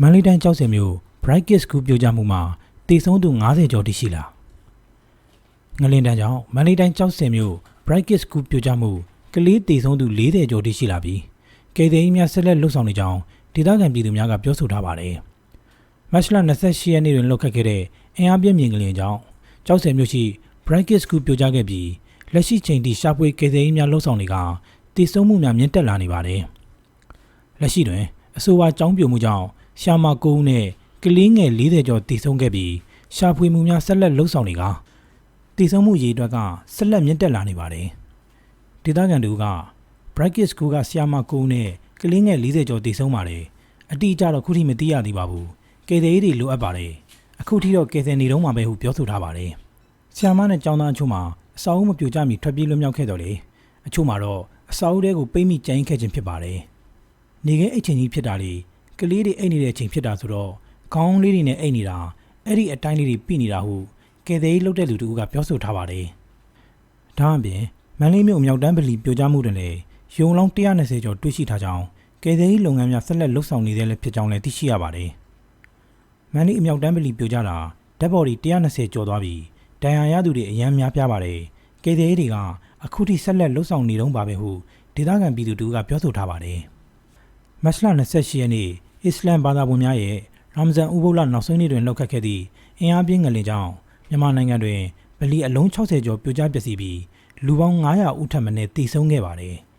မန္တလေးတိုင်းကြောက်စင်မြို့ Bright Kids School ပြိုကျမှုမှာတည်ဆုံးသူ90ကျော်တိရှိလာငလင်တန်းကြောင့်မန္တလေးတိုင်းကြောက်စင်မြို့ Bright Kids School ပြိုကျမှုကလေးတည်ဆုံးသူ40ကျော်တိရှိလာပြီးကယ်ဆယ်ရေးများဆက်လက်လှုပ်ဆောင်နေကြောင်းဒေသခံပြည်သူများကပြောဆိုထားပါတယ်မတ်လ28ရက်နေ့တွင်လှုပ်ခတ်ခဲ့တဲ့အင်အားပြင်းမြင်ကလင်ကြောင့်ကြောက်စင်မြို့ရှိ Bright Kids School ပြိုကျခဲ့ပြီးလက်ရှိချိန်ထိရှာဖွေကယ်ဆယ်ရေးများလှုပ်ဆောင်နေက တည်ဆုံးမှုများမြင့်တက်လာနေပါတယ်လက်ရှိတွင်အဆိုပါကြောင်းပြိုမှုကြောင့်ရှာမာကိုဦးနဲ့ကလေးငယ်40ကျော်တည်ဆုံးခဲ့ပြီးရှာဖွေမှုများဆက်လက်လှုပ်ဆောင်နေကတည်ဆုံးမှုရည်အတွက်ကဆက်လက်မြင့်တက်လာနေပါတယ်။ဒေသခံတို့က Bracket School ကဆီယာမာကိုဦးနဲ့ကလေးငယ်40ကျော်တည်ဆုံးပါတယ်။အတိအကျတော့ခုထိမသိရသေးပါဘူး။ကယ်ဆယ်ရေးတွေလိုအပ်ပါတယ်။အခုထိတော့ကယ်ဆယ်နေတော့မှာပဲဟုပြောဆိုထားပါတယ်။ဆီယာမာနဲ့ကျောင်းသားအချို့မှာအစာအုပ်မပြိုကျမီထွက်ပြေးလွတ်မြောက်ခဲ့တော်လေ။အချို့မှာတော့ အစာအုပ်တွေကိုပိတ်မိကျန်ခဲ့ခြင်းဖြစ်ပါတယ်။နေခင်းအိတ်ချိန်ကြီးဖြစ်တာလေကလေးတွေအိတ်နေတဲ့အချိန်ဖြစ်တာဆိုတော့ခေါင်းလေးတွေနဲ့အိတ်နေတာအဲ့ဒီအတိုင်းလေးတွေပြိနေတာဟုကယ်သေးလှုပ်တဲ့လူတို့ကပြောဆိုထားပါတယ်။ဒါအပြင်မန္တလေးမြို့အမြောက်တန်းဗလီပြိုကျမှုတွင်လည်းရုံလောင်း120ကျော်တွေ့ရှိထားကြောင်းကယ်သေးလုပ်ငန်းများဆက်လက်လှုပ်ဆောင်နေသေးလည်းဖြစ်ကြောင်းလည်းသိရှိရပါတယ်။မန္တလေးအမြောက်တန်းဗလီပြိုကျတာဓာတ်ပေါ်ဒီ120ကျော်သွားပြီးဒဏ်ရာရသူတွေအများများပြားပါတယ်။ကယ်သေးတွေက အခုထိဆက်လက်လှုပ်ဆောင်နေတုန်းပါပဲဟုဒေသခံပြည်သူတို့ကပြောဆိုထားပါတယ်။မတ်လ28ရက်နေ့အစ္စလမ်ဘာသာဝင်များရဲ့ရာမဇန်ဥပုသ်လနောက်ဆုံးနေ့တွင်လှုပ်ခတ်ခဲ့သည့်အင်အားပြင်းငလင်ကြောင့်မြန်မာနိုင်ငံတွင်ဗလီအလုံး60ကျော်ပြိုကျပျက်စီးပြီးလူပေါင်း900ဦးထပ်မံတည်ဆုံခဲ့ပါတယ်။